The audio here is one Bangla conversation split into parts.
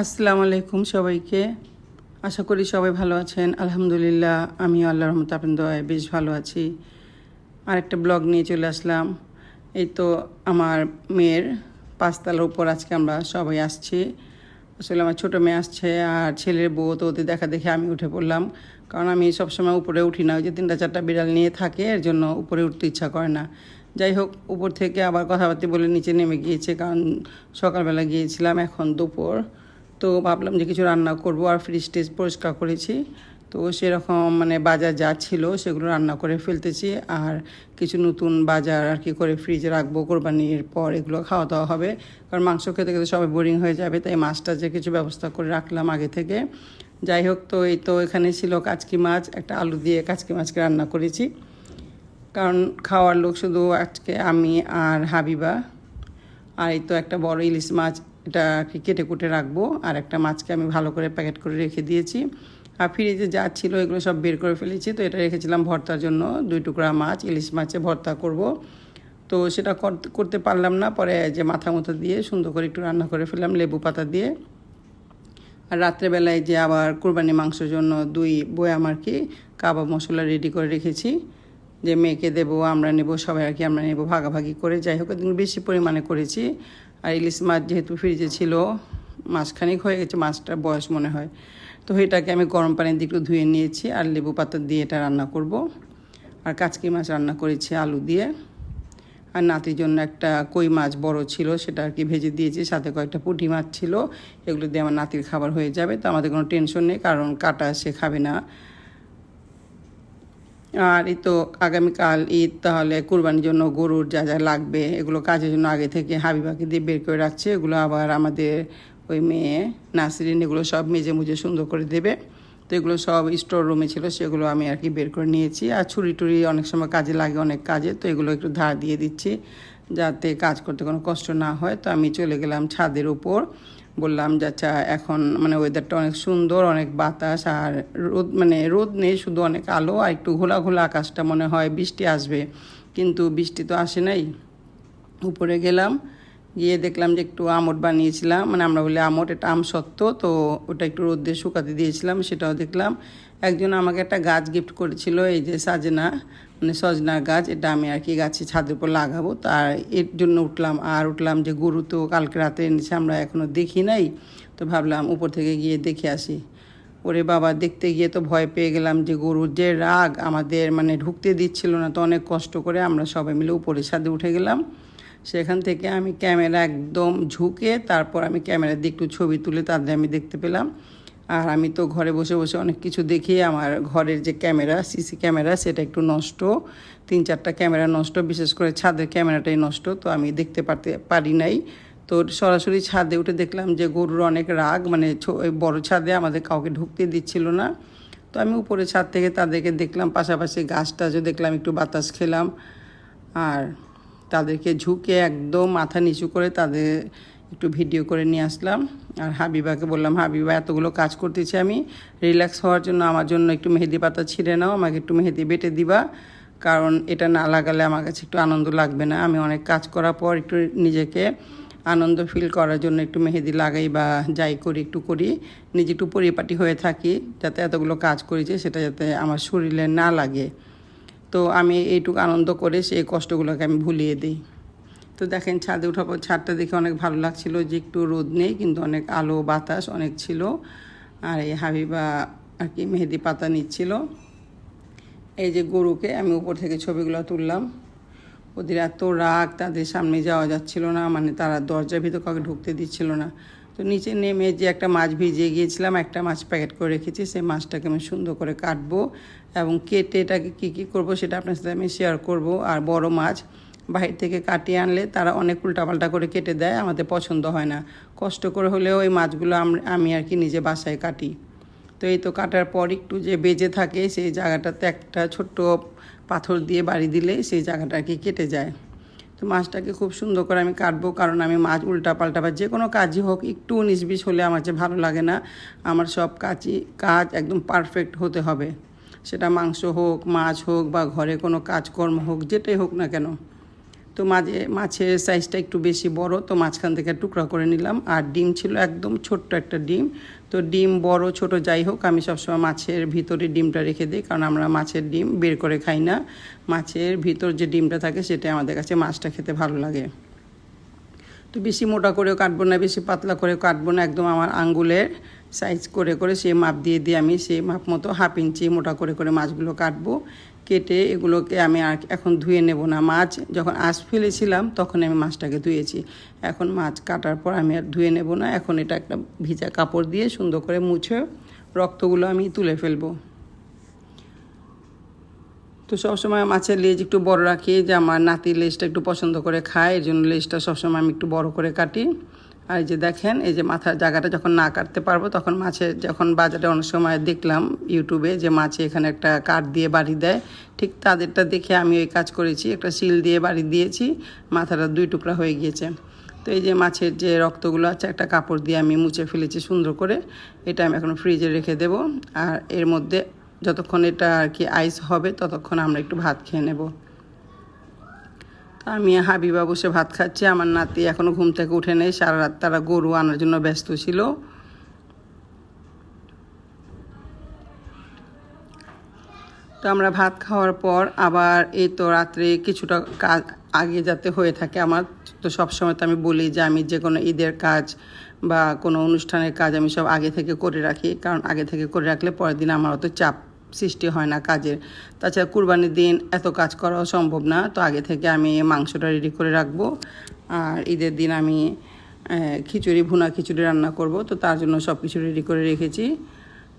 আসসালামু আলাইকুম সবাইকে। আশা করি সবাই ভালো আছেন। আলহামদুলিল্লাহ আমি আল্লাহ রহমত আপনার দয়ায় বেশ ভালো আছি। আরেকটা ব্লগ নিয়ে চলে আসলাম। এই তো আমার মেয়ের পাঁচতলার উপর আজকে আমরা সবাই আসছি। আসলে আমার ছোটো মেয়ে আসছে আর ছেলের বউ তো ওদের দেখা দেখে আমি উঠে পড়লাম। কারণ আমি সবসময় উপরে উঠি না, ওই যে তিনটা চারটা বিড়াল নিয়ে থাকে, এর জন্য উপরে উঠতে ইচ্ছা করে না। যাই হোক, উপর থেকে আবার কথাবার্তা বলে নিচে নেমে গিয়েছে, কারণ সকালবেলা গিয়েছিলাম এখন দুপুর। তো ভাবলাম যে কিছু রান্না করব আর ফ্রিজ টেজ পরিষ্কার করেছি। তো সেরকম মানে বাজার যা ছিল সেগুলো রান্না করে ফেলতেছি আর কিছু নতুন বাজার আর কি করে ফ্রিজে রাখব কোরবানির পর এগুলো খাওয়া দাওয়া হবে। কারণ মাংস খেতে খেতে সবাই বোরিং হয়ে যাবে, তাই মাছটা যে কিছু ব্যবস্থা করে রাখলাম আগে থেকে। যাই হোক, তো এই তো এখানে ছিল কাচকি মাছ, একটা আলু দিয়ে কাচকি মাছকে রান্না করেছি। কারণ খাওয়ার লোক শুধু আজকে আমি আর হাবিবা। আর এই তো একটা বড় ইলিশ মাছ এটা আর কি কেটে কুটে রাখব, আর একটা মাছকে আমি ভালো করে প্যাকেট করে রেখে দিয়েছি। আর ফ্রিজে যা ছিল এগুলো সব বের করে ফেলেছি, তো এটা রেখেছিলাম ভর্তার জন্য। দুই টুকরা মাছ, ইলিশ মাছে ভর্তা করব। তো সেটা করতে পারলাম না, পরে যে মাথা মতো দিয়ে সুন্দর করে একটু রান্না করে ফেললাম লেবু পাতা দিয়ে। আর রাত্রেবেলায় যে আবার কোরবানি মাংসের জন্য দুই বয়াম আর কি কাবাব মশলা রেডি করে রেখেছি, যে মেয়েকে দেবো, আমরা নেব, সবাই আর কি আমরা নেব, ভাগাভাগি করে। যাই হোক বেশি পরিমাণে করেছি। আর ইলিশ মাছ যেহেতু ফ্রিজে ছিল, মাসখানিক হয়ে গেছে, মাছটার বয়স মনে হয়। তো এটাকে আমি গরম পানি দিয়ে একটু ধুয়ে নিয়েছি আর লেবু পাতা দিয়ে এটা রান্না করব। আর কাচকি মাছ রান্না করেছি আলু দিয়ে। আর নাতির জন্য একটা কই মাছ বড় ছিল, সেটা আর কি ভেজে দিয়েছি, সাথে কয়েকটা পুঁটি মাছ ছিল, এগুলো দিয়ে আমার নাতির খাবার হয়ে যাবে। তো আমাদের কোনো টেনশন নেই, কারণ কাটা সে খাবে না। আর এই তো আগামীকাল ঈদ, তাহলে কুরবানির জন্য গরুর যা যা লাগবে, এগুলো কাজের জন্য আগে থেকে হাবিবাকে দিয়ে বের করে রাখছে। এগুলো আবার আমাদের ওই মেয়ে নাসরিন, এগুলো সব মেজে মুজে সুন্দর করে দেবে। তো এগুলো সব স্টোর রুমে ছিল, সেগুলো আমি আর কি বের করে নিয়েছি। আর ছুরি টুরি অনেক সময় কাজে লাগে অনেক কাজে, তো এগুলো একটু ধার দিয়ে দিচ্ছি যাতে কাজ করতে কোনো কষ্ট না হয়। তো আমি চলে গেলাম ছাদের উপর। বললাম যে আচ্ছা এখন মানে ওয়েদারটা অনেক সুন্দর, অনেক বাতাস আর রোদ মানে রোদ নেই, শুধু অনেক আলো আর একটু ঘোলা ঘোলা আকাশটা মনে হয় বৃষ্টি আসবে। কিন্তু বৃষ্টি তো আসে নাই। উপরে গেলাম, গিয়ে দেখলাম যে একটু আমট বানিয়েছিলাম মানে আমরা বলি আমট, এটা আম সত্ত্ব, তো ওটা একটু রোদ দিয়ে শুকাতে দিয়েছিলাম, সেটাও দেখলাম। একজন আমাকে একটা গাছ গিফট করেছিল, এই যে সাজনা মানে সজনার গাছ, এটা আমি আর কি গাছে ছাদের উপর লাগাবো। তার এর জন্য উঠলাম, আর উঠলাম যে গরু তো কালকে রাতে এনেছে, আমরা এখনও দেখি নাই। তো ভাবলাম উপর থেকে গিয়ে দেখে আসি। ওরে বাবা, দেখতে গিয়ে তো ভয় পেয়ে গেলাম যে গরুর যে রাগ আমাদের মানে ঢুকতে দিচ্ছিল না, তো অনেক কষ্ট করে আমরা সবাই মিলে উপরে ছাদে উঠে গেলাম। সেখান থেকে আমি ক্যামেরা একদম ঝুঁকে, তারপর আমি ক্যামেরা দিয়ে একটু ছবি তুলে তাদের আমি দেখতে পেলাম। আর আমি তো ঘরে বসে বসে অনেক কিছু দেখি। আমার ঘরের যে ক্যামেরা, সিসি ক্যামেরা, সেটা একটু নষ্ট। তিন চারটা ক্যামেরা নষ্ট, বিশেষ করে ছাদের ক্যামেরাটাই নষ্ট। তো আমি দেখতে পারতে পারি নাই। তো সরাসরি ছাদে উঠে দেখলাম যে গরুর অনেক রাগ মানে বড় ছাদে আমাদের কাউকে ঢুকতে দিচ্ছিল না। তো আমি উপরে ছাদ থেকে তাদেরকে দেখলাম, পাশাপাশি গাছ টাছও দেখলাম, একটু বাতাস খেলাম। আর তাদেরকে ঝুঁকে একদম মাথা নিচু করে তাদের একটু ভিডিও করে নিয়ে আসলাম। আর হাবিবাকে বললাম, হাবিবা, এতগুলো কাজ করতেছি আমি। রিল্যাক্স হওয়ার জন্য আমার জন্য একটু মেহেদি পাতা ছিঁড়ে নাও। আমাকে একটু মেহেদি বেটে দিবা। কারণ এটা না লাগালে আমার কাছে একটু আনন্দ লাগবে না। আমি অনেক কাজ করার পর একটু নিজেকে আনন্দ ফিল করার জন্য একটু মেহেদি লাগাই বা যাই করি, একটু করি। নিজে একটু পরিপাটি হয়ে থাকি, যাতে এতগুলো কাজ করেছি সেটা যাতে আমার শরীরে না লাগে। তো আমি এইটুকু আনন্দ করে সেই কষ্টগুলোকে আমি ভুলিয়ে দিই। তো দেখেন ছাদে ওঠার পর ছাদটা দেখে অনেক ভালো লাগছিল যে একটু রোদ নেই, কিন্তু অনেক আলো, বাতাস অনেক ছিল। আর এই হাবিবা আর কি মেহেদি পাতা নিচ্ছিল। এই যে গরুকে আমি উপর থেকে ছবিগুলো তুললাম। ওদের এত রাগ, তাদের সামনে যাওয়া যাচ্ছিল না মানে তারা দরজার ভিতর কাউকে ঢুকতে দিচ্ছিল না। তো নিচে নেমে যে একটা মাছ ভিজিয়ে গিয়েছিলাম, একটা মাছ প্যাকেট করে রেখেছি, সেই মাছটাকে আমি সুন্দর করে কাটবো এবং কেটে এটাকে কী কী করব সেটা আপনার সাথে আমি শেয়ার করব। আর বড় মাছ বাহির থেকে কাটিয়ে আনলে তারা অনেক উল্টাপাল্টা করে কেটে দেয়, আমাদের পছন্দ হয় না। কষ্ট করে হলেও ওই মাছগুলো আমি আর কি নিজে বাসায় কাটি। তো এই তো কাটার পর একটু যে বেজে থাকে, সেই জায়গাটাতে একটা ছোট্ট পাথর দিয়ে বাড়ি দিলে সেই জায়গাটা কি কেটে যায়। তো মাছটাকে খুব সুন্দর করে আমি কাটবো, কারণ আমি মাছ উল্টা পাল্টা বা যে কোনো কাজই হোক, একটু উনিশ বিশ হলে আমার যে ভালো লাগে না, আমার সব কাজই, কাজ একদম পারফেক্ট হতে হবে। সেটা মাংস হোক, মাছ হোক বা ঘরে কোনো কাজকর্ম হোক, যেটাই হোক না কেন। তো মাঝে, মাছের সাইজটা একটু বেশি বড়, তো মাঝখান থেকে টুকরা করে নিলাম। আর ডিম ছিল একদম ছোট্ট একটা ডিম। তো ডিম বড়, ছোট যাই হোক, আমি সবসময় মাছের ভিতরে ডিমটা রেখে দিই, কারণ আমরা মাছের ডিম বের করে খাই না। মাছের ভিতর যে ডিমটা থাকে, সেটা আমাদের কাছে মাছটা খেতে ভালো লাগে। তো বেশি মোটা করেও কাটবো না, বেশি পাতলা করেও কাটবো না, একদম আমার আঙ্গুলের সাইজ করে করে সেই মাপ দিয়ে দিয়ে আমি সেই মাপ মতো হাফ ইঞ্চি মোটা করে করে মাছগুলো কাটবো। কেটে এগুলোকে আমি আর এখন ধুয়ে নেব না। মাছ যখন আঁশ ফেলেছিলাম তখন আমি মাছটাকে ধুয়েছি। এখন মাছ কাটার পর আমি আর ধুয়ে নেব না। এখন এটা একটা ভিজা কাপড় দিয়ে সুন্দর করে মুছে রক্তগুলো আমি তুলে ফেলব। তো সবসময় মাছের লেজ একটু বড় রাখি যে আমার নাতির লেজটা একটু পছন্দ করে খায়। এর জন্য লেজটা সবসময় আমি একটু বড় করে কাটি। আর এই যে দেখেন, এই যে মাথার জায়গাটা যখন না কাটতে পারব, তখন মাছের যখন বাজারে অনেক সময় দেখলাম ইউটিউবে যে মাছে এখানে একটা কাঠ দিয়ে বাড়ি দেয়। ঠিক তাদেরটা দেখে আমি ওই কাজ করেছি, একটা শিল দিয়ে বাড়ি দিয়েছি, মাথাটা দুই টুকরা হয়ে গিয়েছে। তো এই যে মাছের যে রক্তগুলো আছে, একটা কাপড় দিয়ে আমি মুছে ফেলেছি সুন্দর করে, এটা আমি এখন ফ্রিজে রেখে দেব। আর এর মধ্যে যতক্ষণ এটা আর কি আইস হবে, ততক্ষণ আমরা একটু ভাত খেয়ে নেব। আমি হাবিবা বসে ভাত খাচ্ছি, আমার নাতি এখনও ঘুম থেকে উঠে নেই সারা রাত তারা গরু আনার জন্য ব্যস্ত ছিল। তো আমরা ভাত খাওয়ার পর আবার এই তো রাত্রে কিছুটা কাজ আগে যাতে হয়ে থাকে আমার, তো সবসময় তো আমি বলি যে আমি যে কোনো ঈদের কাজ বা কোনো অনুষ্ঠানের কাজ আমি সব আগে থেকে করে রাখি, কারণ আগে থেকে করে রাখলে পরের দিন আমার অত চাপ সৃষ্টি হয় না কাজের। তাছাড়া কুরবানির দিন এত কাজ করাও সম্ভব না। তো আগে থেকে আমি মাংসটা রেডি করে রাখব। আর ঈদের দিন আমি খিচুড়ি, ভুনা খিচুড়ি রান্না করব। তো তার জন্য সব কিছু রেডি করে রেখেছি।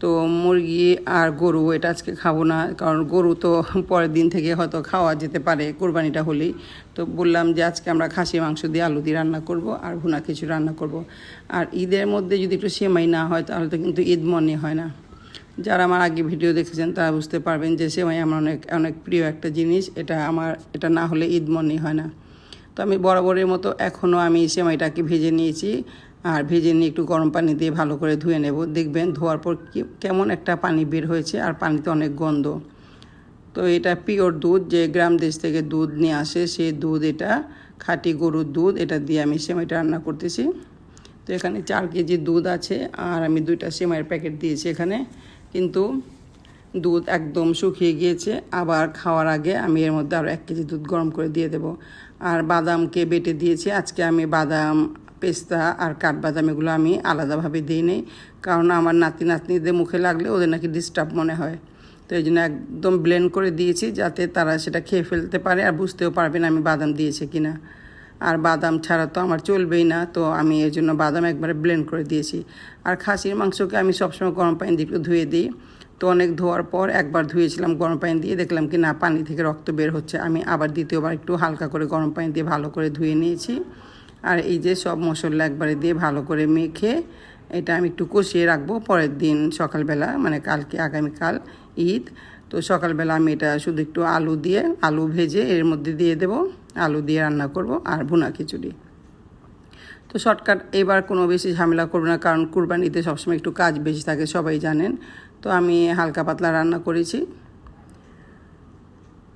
তো মুরগি আর গরু এটা আজকে খাব না। কারণ গরু তো পরের দিন থেকে হয়তো খাওয়া যেতে পারে কোরবানিটা হলেই। তো বললাম যে আজকে আমরা খাসি, মাংস দিয়ে আলু দিয়ে রান্না করব আর ভুনা কিছু রান্না করব। আর ঈদের মধ্যে যদি একটু সেমাই না হয় তাহলে তো কিন্তু ঈদ মনে হয় না। যারা আমার আগে ভিডিও দেখেছেন, তারা বুঝতে পারবেন যে সেমাই আমার অনেক অনেক প্রিয় একটা জিনিস। এটা আমার, এটা না হলে ঈদ মনে হয় না। তো আমি বরাবরের মতো এখনও আমি সেমাইটাকে ভেজে নিয়েছি। আর ভেজে নিয়ে একটু গরম পানি দিয়ে ভালো করে ধুয়ে নেব। দেখবেন ধোয়ার পর কেমন একটা পানি বের হয়েছে আর পানিতে অনেক গন্ধ। তো এটা পিওর দুধ, যে গ্রাম দেশ থেকে দুধ নিয়ে আসে, সেই দুধ এটা, খাঁটি গরুর দুধ, এটা দিয়ে আমি সেমাইটা রান্না করতেছি। তো এখানে চার কেজি দুধ আছে, আর আমি দুইটা সেমাইয়ের প্যাকেট দিয়েছি এখানে। কিন্তু দুধ একদম শুকিয়ে গিয়েছে। আবার খাওয়ার আগে আমি এর মধ্যে আরও এক কেজি দুধ গরম করে দিয়ে দেব। আর বাদামকে বেটে দিয়েছি। আজকে আমি বাদাম, পেস্তা আর কাঠবাদাম এগুলো আমি আলাদাভাবে দিই নেই। কারণ আমার নাতি নাতনিদের মুখে লাগলে ওদের নাকি ডিস্টার্ব মনে হয়। তো এই জন্য একদম ব্লেন্ড করে দিয়েছি যাতে তারা সেটা খেয়ে ফেলতে পারে আর বুঝতেও পারবে না আমি বাদাম দিয়েছি কিনা। আর বাদাম ছাড়া তো আমার চলবেই না, তো আমি এর জন্য বাদাম একবারে ব্লেন্ড করে দিয়েছি। আর খাসির মাংসকে আমি সবসময় গরম পানি দিয়ে একটু ধুয়ে দিই। তো অনেক ধোয়ার পর একবার ধুয়েছিলাম গরম পানি দিয়ে, দেখলাম কি না, পানি থেকে রক্ত বের হচ্ছে। আমি আবার দ্বিতীয়বার একটু হালকা করে গরম পানি দিয়ে ভালো করে ধুয়ে নিয়েছি। আর এই যে সব মশলা একবারে দিয়ে ভালো করে মেখে, এটা আমি একটু কষিয়ে রাখব পরের দিন সকালবেলা মানে কালকে আগামীকাল ঈদ। তো সকালবেলা আমি এটা শুধু একটু আলু দিয়ে, আলু ভেজে এর মধ্যে দিয়ে দেব। আলু দিয়ে রান্না করব আর ভুনা খিচুড়ি। তো শর্টকাট, এবার কোনো বেশি ঝামেলা করব না, কারণ কুরবানিতে সবসময় একটু কাজ বেশি থাকে, সবাই জানেন। তো আমি হালকা পাতলা রান্না করেছি।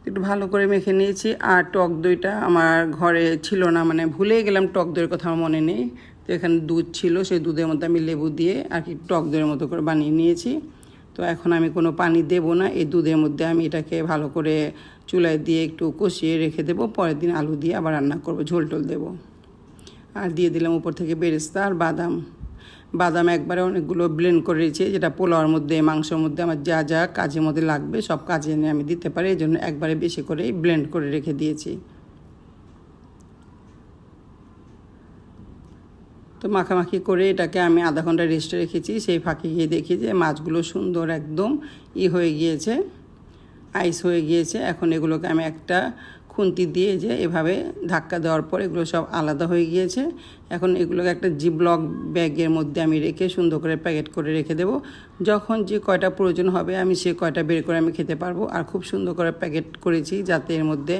একটু ভালো করে মেখে নিয়েছি, আর টক দইটা আমার ঘরে ছিল না মানে ভুলেই গেলাম টক দইয়ের কথা আমার মনে নেই। তো এখানে দুধ ছিল, সেই দুধের মধ্যে আমি লেবু দিয়ে আর কি টক দইয়ের মতো করে বানিয়ে নিয়েছি। তো এখন আমি কোনো পানি দেব না। এই দুধের মধ্যে আমি এটাকে ভালো করে চুলায় দিয়ে একটু কষিয়ে রেখে দেবো। পরের দিন আলু দিয়ে আবার রান্না করব, ঝোল টোল দেবো। আর দিয়ে দিলাম উপর থেকে বেরেস্তা আর বাদাম। বাদাম একবারে অনেকগুলো ব্লেন্ড করে রেখেছি, যেটা পোলাওয়ার মধ্যে, মাংসের মধ্যে আমার যা যা কাজের মধ্যে লাগবে সব কাজে এনে আমি দিতে পারি। এই জন্য একবারে বেশি করে ব্লেন্ড করে রেখে দিয়েছি। তো মাখামাখি করে এটাকে আমি আধা ঘণ্টা রেস্টে রেখেছি। সেই ফাঁকে গিয়ে দেখি যে মাছগুলো সুন্দর একদম ই হয়ে গিয়েছে আইস হয়ে গিয়েছে। এখন এগুলোকে আমি একটা খুন্তি দিয়ে যে এভাবে ধাক্কা দেওয়ার পর এগুলো সব আলাদা হয়ে গিয়েছে। এখন এগুলোকে একটা জিব্লক ব্যাগের মধ্যে আমি রেখে সুন্দর করে প্যাকেট করে রেখে দেব। যখন যে কয়টা প্রয়োজন হবে আমি সে কয়টা বের করে আমি খেতে পারব। আর খুব সুন্দর করে প্যাকেট করেছি যাতে এর মধ্যে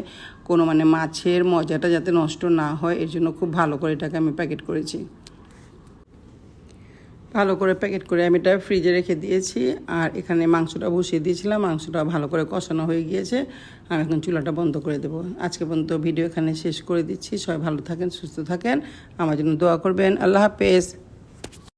কোনো মানে মাছের মজাটা যাতে নষ্ট না হয়, এর জন্য খুব ভালো করে এটাকে আমি প্যাকেট করেছি। ভালো করে প্যাকেট করে আমি এটা ফ্রিজে রেখে দিয়েছি। আর এখানে মাংসটা বসিয়ে দিয়েছিলাম, মাংসটা ভালো করে কষানো হয়ে গিয়েছে। আমি এখন চুলাটা বন্ধ করে দেবো। আজকে পর্যন্ত ভিডিও এখানে শেষ করে দিচ্ছি। সবাই ভালো থাকেন, সুস্থ থাকেন। আমার জন্য দোয়া করবেন। আল্লাহ হাফেজ।